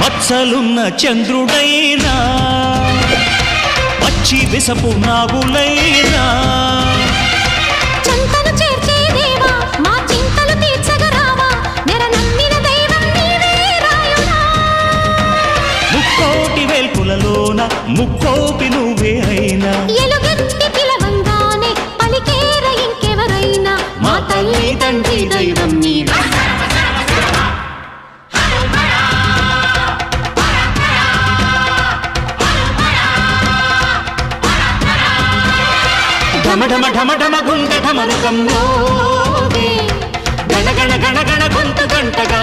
మచ్చలున్న చంద్రుడైనా పచ్చి విసపు నాగులైనా. ముక్కోటి వేల్పులలోన నువ్వే అయినా. మా తల్లి తండ్రి ఢమ ఢమ ఢమ ఢమ గుంట ఢమరుకం మోగే గణ గణ గణ గణ గొంతు గంటగా.